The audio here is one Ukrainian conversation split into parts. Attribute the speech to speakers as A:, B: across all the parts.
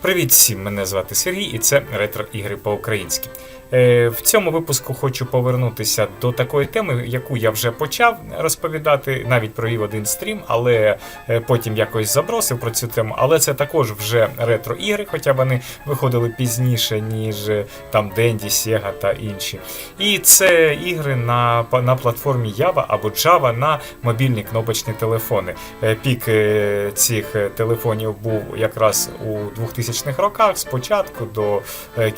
A: Привіт всім! Мене звати Сергій, і це ретро ігри по-українськи. Е, в цьому випуску хочу повернутися до такої теми, яку я вже почав розповідати, навіть провів один стрім, але е, потім якось забросив про цю тему. Але це також вже ретро ігри, хоча вони виходили пізніше, ніж е, там Dendy, Sega та інші. І це ігри на, на платформі Java або Java на мобільні кнопочні телефони. Пік цих телефонів був якраз у 2000-х роках, спочатку до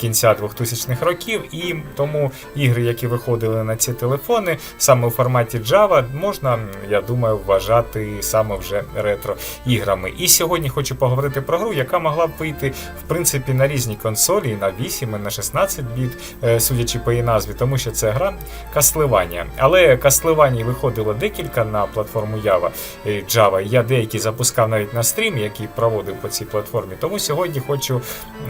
A: кінця 2000-х років, і тому ігри, які виходили на ці телефони, саме у форматі Java, можна, я думаю, вважати саме вже ретро іграми. І сьогодні хочу поговорити про гру, яка могла б вийти в принципі на різні консолі, на 8, і на 16 біт, е, судячи по її назві, тому що це гра Castlevania. Але Castlevania виходило декілька на платформу Java, е, Java. Я деякі запускав навіть на стрім, який проводив по цій платформі. Тому сьогодні хочу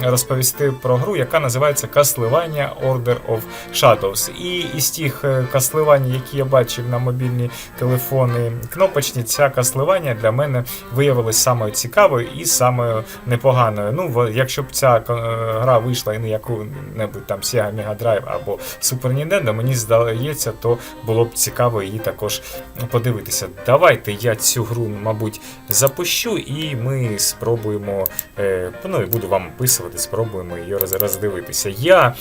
A: розповісти про гру, яка називається Castlevania Order of Shadows. І із тих е, Castlevania, які я бачив на мобільні телефони кнопочні, ця Castlevania для мене виявилась самою цікавою і самою непоганою. Ну, якщо б ця е, гра вийшла і на яку-небудь там Sega Mega Drive або Super Nintendo, мені здається, то було б цікаво її також подивитися. Давайте я цю гру, мабуть, запущу, і ми спробуємо. е, Ну і буду вам описувати, спробуємо її роз- роздивитися. Я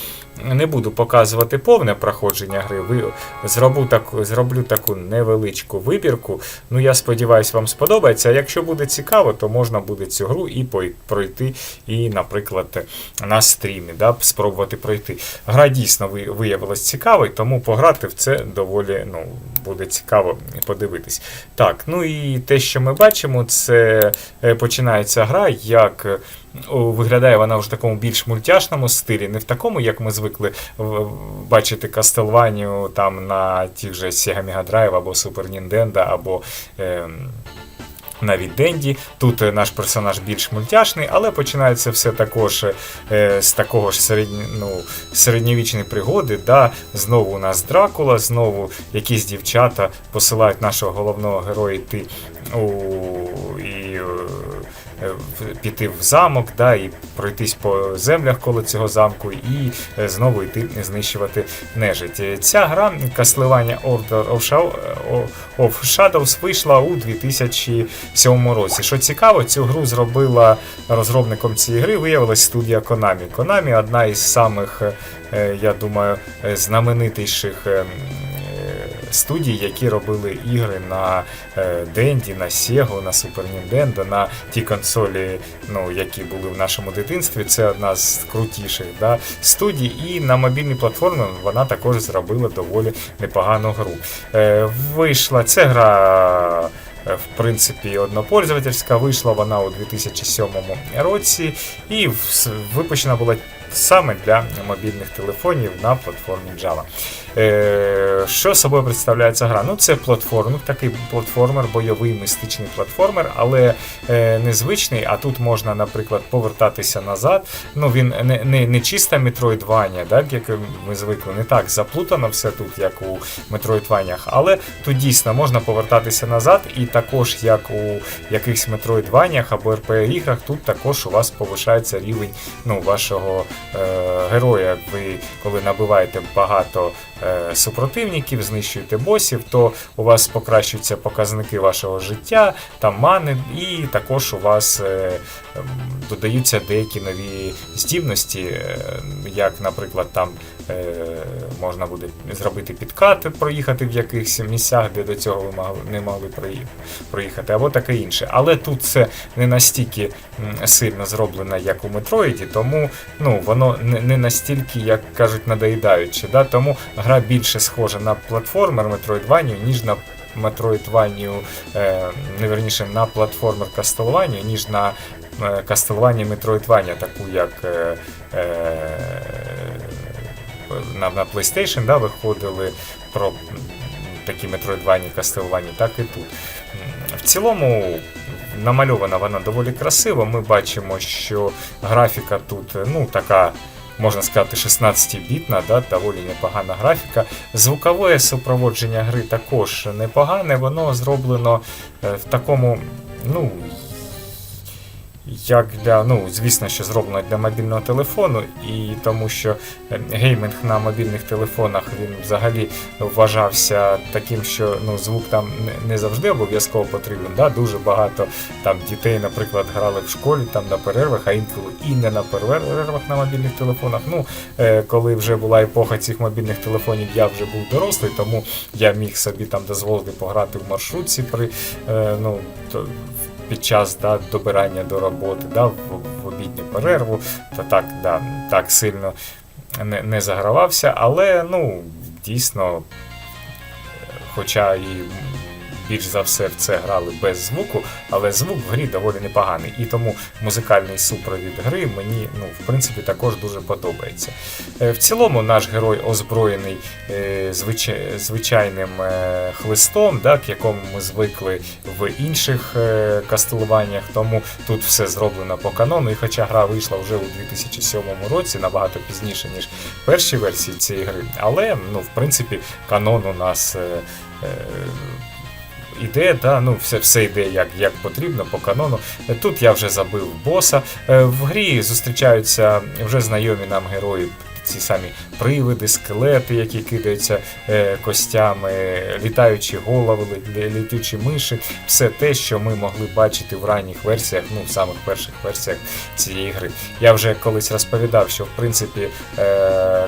A: не буду показувати повне проходження гри. Ви зроблю таку, зроблю таку невеличку вибірку. Ну я сподіваюся, вам сподобається. А якщо буде цікаво, то можна буде цю гру і пройти, і, наприклад, на стрімі, да, спробувати пройти. Гра дійсно ви- виявилась цікавою, тому пограти в це доволі ну, буде цікаво подивитись. Так, ну і те, що ми бачимо, це е, починається гра, як. Е, Виглядає вона в такому більш мультяшному стилі, не в такому, як ми звикли бачити Castlevania там на тих же Sega Mega Drive або Super Nintendo, або ем, навіть Денді. Тут е, наш персонаж більш мультяшний, але починається все також е, з такого ж середньо, ну, середньовічної пригоди. Да? Знову у нас Дракула, знову якісь дівчата посилають нашого головного героя йти у, і е, е, піти в замок, да, і пройтись по землях коло цього замку, і е, знову йти знищувати нежить. Е, Ця гра Shadow- е, of Shadows вийшла у 2007 році. Що цікаво, цю гру зробила розробником цієї гри, виявилась студія Konami. Konami одна із самих, я думаю, знаменитіших. М, Студій, які робили ігри на е, Денді, на Sega, на Super Nintendo, на ті консолі, ну, які були в нашому дитинстві. Це одна з крутіших да, студій. І на мобільній платформі вона також зробила доволі непогану гру. Е, вийшла ця гра. е, В принципі, однопользовательська вийшла вона у 2007 році і випущена була саме для мобільних телефонів на платформі Java. Е, що собою представляє ця гра? Ну, це платформер, такий платформер, бойовий мистичний платформер, але е, незвичний. А тут можна, наприклад, повертатися назад. Ну, він не, не, не чиста метроїдвання, так, як ми звикли, не так заплутано все тут, як у метроїдваннях, але тут дійсно можна повертатися назад, і також, як у якихось метроїдваннях або РП-іграх, тут також у вас повишається рівень ну, вашого героя. Ви коли набиваєте багато е, супротивників, знищуєте босів, то у вас покращуються показники вашого життя, там мани, і також у вас е, додаються деякі нові здібності, е, як, наприклад, там е, можна буде зробити підкати, проїхати в якихось місцях, де до цього ви не могли проїхати, або таке інше. Але тут це не настільки сильно зроблено, як у Метроїді, тому ну, воно не, настільки, як кажуть, надоїдаюче. Да? Тому гра більше схожа на платформер Metroidvania, ніж на Metroidvania, не верніше на платформер Castlevania, ніж на е, Castlevania Metroidvania, таку як е, е, на, на PlayStation да, виходили про такі Metroidvania, Castlevania, так і тут. В цілому намальована вона доволі красиво. Ми бачимо, що графіка тут ну, така. Можна сказати, 16-бітна, да, доволі непогана графіка. Звукове супроводження гри також непогане, воно зроблено е, в такому, ну, як для, ну, звісно, що зроблено для мобільного телефону, і тому що е, геймінг на мобільних телефонах він взагалі вважався таким, що ну, звук там не- завжди обов'язково потрібен. Да? Дуже багато там дітей, наприклад, грали в школі там на перервах, а інколи і не на перервах на мобільних телефонах. Ну, е, коли вже була епоха цих мобільних телефонів, я вже був дорослий, тому я міг собі там дозволити пограти в маршрутці при е, ну, то- під час да, добирання до роботи, да, в, в обідню перерву, та так, да, так сильно не, не загравався, але ну, дійсно, хоча і більш за все в це грали без звуку, але звук в грі доволі непоганий. І тому музикальний супровід гри мені ну, в принципі також дуже подобається. Е, В цілому наш герой озброєний е, звичай- звичайним е, хлистом, да, к якому ми звикли в інших кастелуваннях, тому тут все зроблено по канону. І хоча гра вийшла вже у 2007 році, набагато пізніше, ніж перші версії цієї гри, але ну, в принципі канон у нас. Іде, да, ну все, все йде як, як потрібно по канону. Е, Тут я вже забив боса. Е, В грі зустрічаються вже знайомі нам герої. Ці самі привиди, скелети, які кидаються е, костями, літаючі голови, лі- літючі миші, все те, що ми могли бачити в ранніх версіях, ну в самих перших версіях цієї гри. Я вже колись розповідав, що в принципі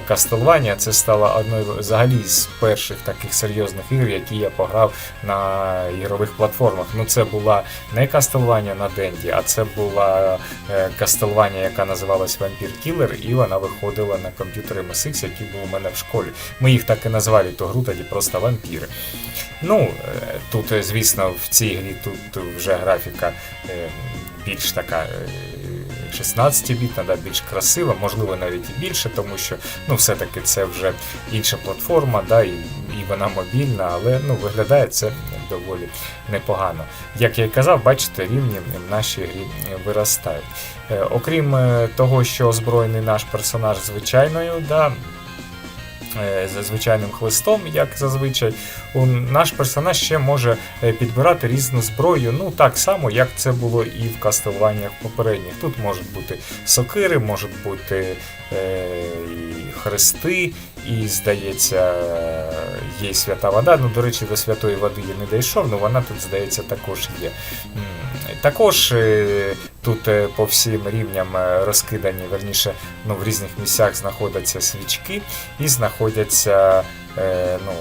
A: Castlevania це стало одною взагалі з перших таких серйозних ігор, які я пограв на ігрових платформах. Ну це була не Castlevania на Денді, а це була Castlevania, яка називалась Vampire Killer, і вона виходила на комп'ютери MSX, які був у мене в школі. Ми їх так і назвали ту гру тоді просто вампіри. Ну, е, тут, е, звісно, в цій грі тут вже графіка е, більш така. Е, 16-бітна, да, більш красива, можливо, навіть і більше, тому що ну, все-таки це вже інша платформа, да, і, і вона мобільна, але ну, виглядає це доволі непогано. Як я і казав, бачите, рівні в нашій грі виростають. Е, окрім е, того, що озброєний наш персонаж звичайною, да, за звичайним хлистом, як зазвичай, у- наш персонаж ще може е, підбирати різну зброю, ну так само, як це було і в кастуваннях попередніх. Тут можуть бути сокири, можуть бути е, і хрести, і, здається, є свята вода. Ну, до речі, до святої води я не дійшов, але вона тут, здається, також є. Також е, тут е, по всім рівням е, розкидані, верніше, ну, в різних місцях знаходяться свічки і знаходяться ну,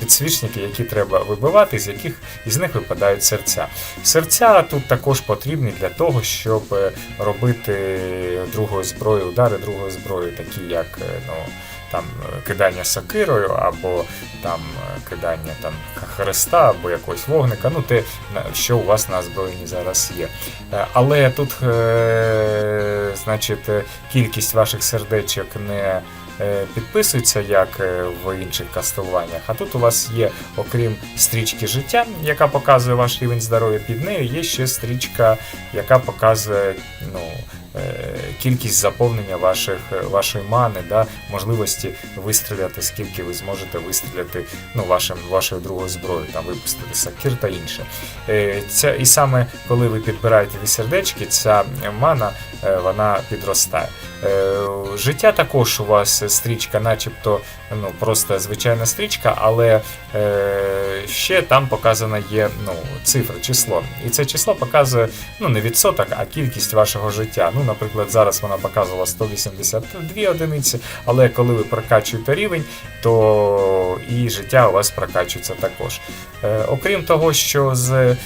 A: підсвічники, які треба вибивати, з яких із них випадають серця. Серця тут також потрібні для того, щоб е, робити другою зброєю, удари другою зброєю, такі як е, ну, там, е, кидання сокирою, або там кидання там, хреста, або якогось вогника, ну те, що у вас на озброєнні зараз є. Але тут, значить, кількість ваших сердечок не підписується, як е, в інших кастуваннях. А тут у вас є, окрім стрічки життя, яка показує ваш рівень здоров'я, під нею є ще стрічка, яка показує ну, е, кількість заповнення ваших, вашої мани, да, можливості вистріляти, скільки ви зможете вистріляти ну, вашим, вашою другою зброєю, там випустити сакір та інше. Е, Ця, і саме коли ви підбираєте дві сердечки, ця мана е, вона підростає. Е, Життя також у вас стрічка, начебто ну, просто звичайна стрічка, але е, ще там показана є ну, цифра, число. І це число показує ну, не відсоток, а кількість вашого життя. Ну, наприклад, зараз вона показувала 182 одиниці, але коли ви прокачуєте рівень, то і життя у вас прокачується також. Е, окрім того, що з е,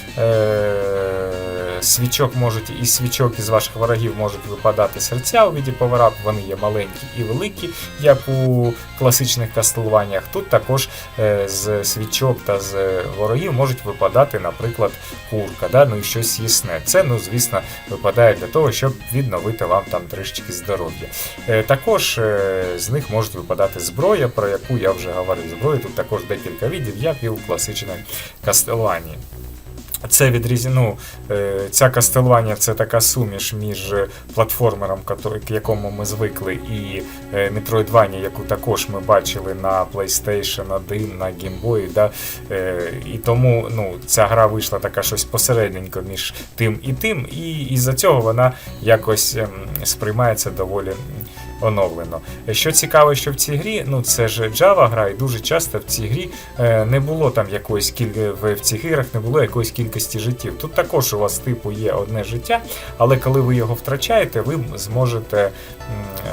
A: свічок можуть із свічок із ваших ворогів можуть випадати серця у віді поверап, вони є маленькі і великі, як у класичних кастелуваннях. Тут також е, з свічок та з ворогів можуть випадати, наприклад, курка, да? ну і щось їсне. Це, ну, звісно, випадає для того, щоб відновити вам там трішечки здоров'я. Е, Також е, з них можуть випадати зброя, про яку я вже говорив. Зброї тут також декілька видів, як і у класичній кастелванії. Це відріз... ну, е, ця Castlevania це така суміш між платформером, к якому ми звикли, і е, Metroidvania, яку також ми бачили на PlayStation 1, на Game Boy. Да? Е, і тому ну, ця гра вийшла така щось посередненько між тим і тим, і із-за цього вона якось ем, сприймається доволі оновлено. Що цікаво, що в цій грі, ну це ж Java гра, і дуже часто в цій грі е, не було там якоїсь кіль... в в цих іграх не було якоїсь кількості життів. Тут також у вас типу є одне життя, але коли ви його втрачаєте, ви зможете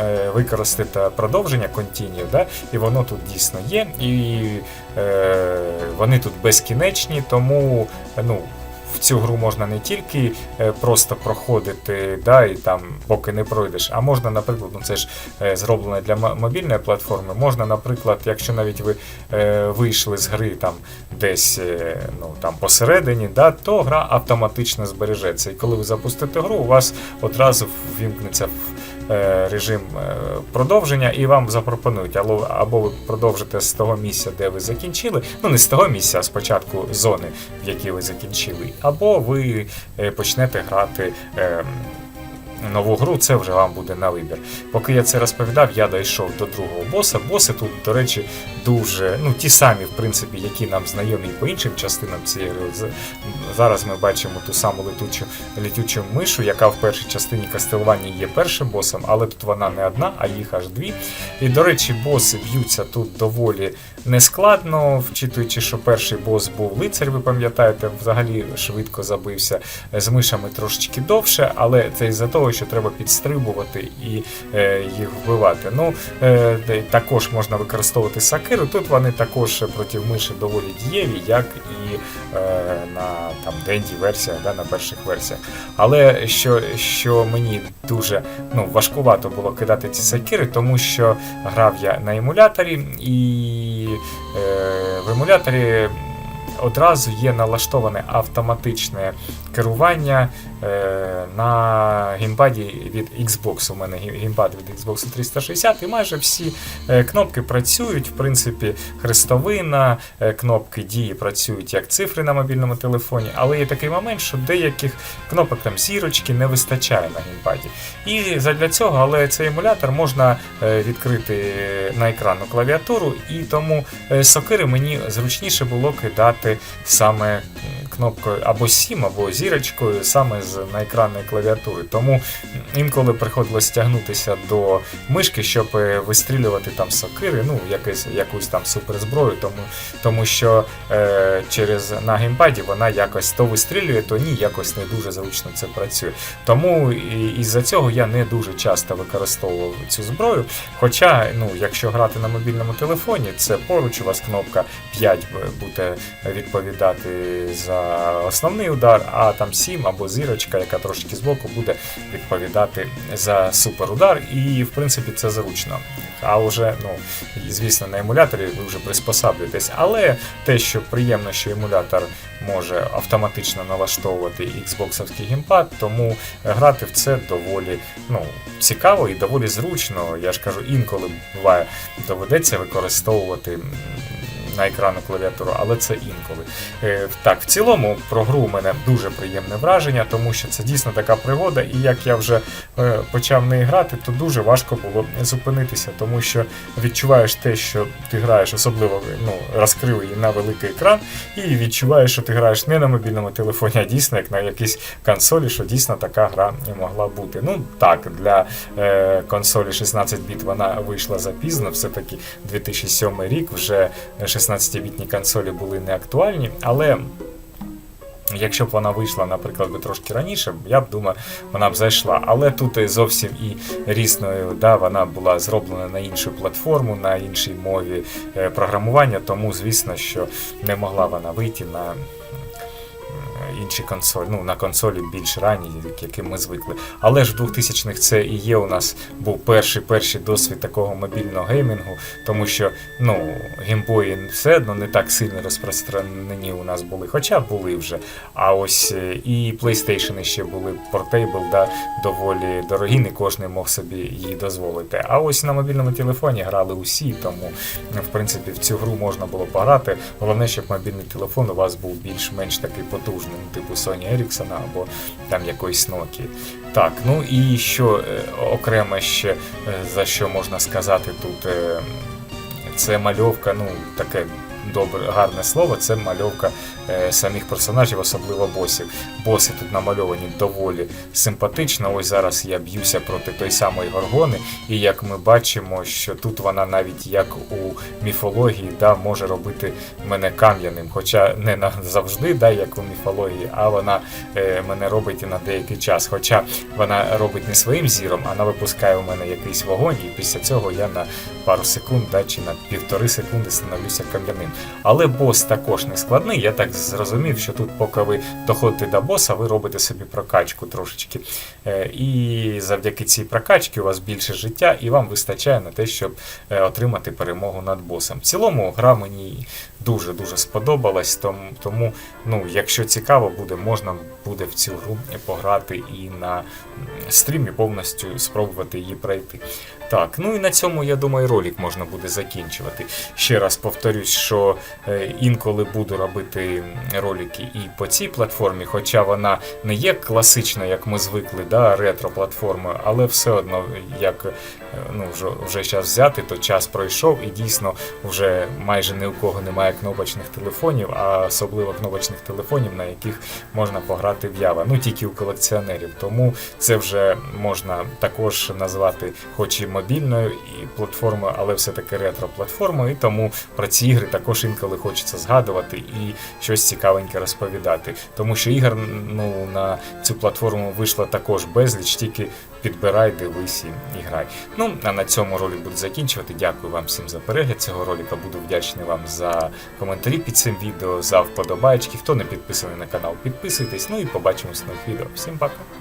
A: е, використати продовження Continue, да? і воно тут дійсно є, і е, вони тут безкінечні, тому ну. В цю гру можна не тільки е, просто проходити, да, і там поки не пройдеш, а можна, наприклад, ну це ж е, зроблено для мобільної платформи. Можна, наприклад, якщо навіть ви е, вийшли з гри там десь ну, там посередині, да, то гра автоматично збережеться. І коли ви запустите гру, у вас одразу ввімкнеться режим е, продовження, і вам запропонують або, або ви продовжите з того місця, де ви закінчили, ну не з того місця, а спочатку зони, в якій ви закінчили, або ви е, почнете грати. Нову гру це вже вам буде на вибір. Поки я це розповідав, я дійшов до другого боса. Боси тут, до речі, дуже ну ті самі, в принципі, які нам знайомі по іншим частинам цієї гри. Зараз ми бачимо ту саму летучу летючу мишу, яка в першій частині Castlevania є першим босом, але тут вона не одна, а їх аж дві. І, до речі, боси б'ються тут доволі нескладно, вчитуючи, що перший бос був лицар, ви пам'ятаєте, взагалі швидко забився з мишами трошечки довше, але це із-за того, що треба підстрибувати і е, їх вбивати. Ну, е, також можна використовувати сакиру. Тут вони також проти миші доволі дієві, як і е, на там денді версіях, да, на перших версіях. Але що, що мені дуже ну, важкувато було кидати ці сакири, тому що грав я на емуляторі, і е, в емуляторі одразу є налаштоване автоматичне керування е, на геймпаді від Xbox. У мене ге- геймпад від Xbox 360, і майже всі е, кнопки працюють. В принципі, хрестовина, е, кнопки дії працюють як цифри на мобільному телефоні, але є такий момент, що деяких кнопок там зірочки не вистачає на геймпаді. І задля цього, але цей емулятор можна відкрити на екранну клавіатуру, і тому сокири мені зручніше було кидати саме кнопкою або сім, або зірочкою саме з на екранної клавіатури. Тому інколи приходилось тягнутися до мишки, щоб е, вистрілювати там сокири, ну якусь, якусь там суперзброю, тому, тому що е, через на геймпаді вона якось то вистрілює, то ні, якось не дуже зручно це працює. Тому із-за цього я не дуже часто використовував цю зброю. Хоча, ну, якщо грати на мобільному телефоні, це поруч у вас кнопка 5 буде відповідати за основний удар, а там 7 або зірочка, яка трошки збоку, буде відповідати за суперудар. І в принципі це зручно. А вже, ну, звісно, на емуляторі ви вже приспосаблюєтесь. Але те, що приємно, що емулятор може автоматично налаштовувати Xbox геймпад, тому грати в це доволі ну, цікаво і доволі зручно. Я ж кажу, інколи буває доведеться використовувати. На екранну клавіатуру, але це інколи. Е, так, в цілому про гру у мене дуже приємне враження, тому що це дійсно така пригода, і як я вже е, почав в неї грати, то дуже важко було зупинитися, тому що відчуваєш те, що ти граєш, особливо ну, розкрив її на великий екран, і відчуваєш, що ти граєш не на мобільному телефоні, а дійсно як на якійсь консолі, що дійсно така гра могла бути. Ну так, для е, консолі 16 біт вона вийшла запізно, все-таки 2007 рік, вже 16-бітні консолі були не актуальні, але. Якщо б вона вийшла, наприклад, би трошки раніше, я б думаю, вона б зайшла. Але тут зовсім і різною, да, вона була зроблена на іншу платформу, на іншій мові е, програмування, тому звісно, що не могла вона вийти на інші консолі, ну на консолі більш ранні, яким ми звикли. Але ж в 2000-х це і є у нас був перший перший досвід такого мобільного геймінгу, тому що ну геймбої все одно не так сильно розпространені у нас були, хоча були вже. А ось е, і PlayStation ще були портейбл, да, доволі дорогі, не кожен мог собі її дозволити. А ось на мобільному телефоні грали усі, тому в принципі в цю гру можна було пограти. Головне, щоб мобільний телефон у вас був більш-менш такий потужний. Типу Sony Ericsson або там якоїсь Nokia. Так, ну і що окреме окремо ще е, за що можна сказати тут, е, це мальовка, ну таке добре, гарне слово, це мальовка е, самих персонажів, особливо босів. Боси тут намальовані доволі симпатично. Ось зараз я б'юся проти той самої горгони, і як ми бачимо, що тут вона навіть як у міфології да, може робити мене кам'яним. Хоча не на- завжди, да, як у міфології, а вона е, мене робить і на деякий час. Хоча вона робить не своїм зіром, а вона випускає у мене якийсь вогонь, і після цього я на пару секунд да, чи на півтори секунди становлюся кам'яним. Але бос також не складний. Я так зрозумів, що тут, поки ви доходите до боса, ви робите собі прокачку трошечки. Е, І завдяки цій прокачці у вас більше життя, і вам вистачає на те, щоб е, отримати перемогу над босом. В цілому гра мені дуже дуже сподобалась, тому, тому ну, якщо цікаво буде, можна буде в цю гру пограти і на стрімі повністю спробувати її пройти. Так, ну і на цьому, я думаю, ролик можна буде закінчувати. Ще раз повторюсь, що е, інколи буду робити ролики і по цій платформі, хоча вона не є класична, як ми звикли, да, ретро-платформою, але все одно, як е, ну, вже, вже час взяти, то час пройшов і дійсно вже майже ні у кого немає кнопочних телефонів, а особливо кнопочних телефонів, на яких можна пограти в Ява. Ну тільки у колекціонерів. Тому це вже можна також назвати, хоч і мобільною і платформою, але все-таки ретро-платформою. І тому про ці ігри також інколи хочеться згадувати і щось цікавеньке розповідати. Тому що ігор ну, на цю платформу вийшло також безліч, тільки підбирай, дивись і, грай. Ну, а на цьому ролик буду закінчувати. Дякую вам всім за перегляд цього ролика. Буду вдячний вам за коментарі під цим відео, за вподобайки. Хто не підписаний на канал, підписуйтесь. Ну і побачимось в нових відео. Всім пока!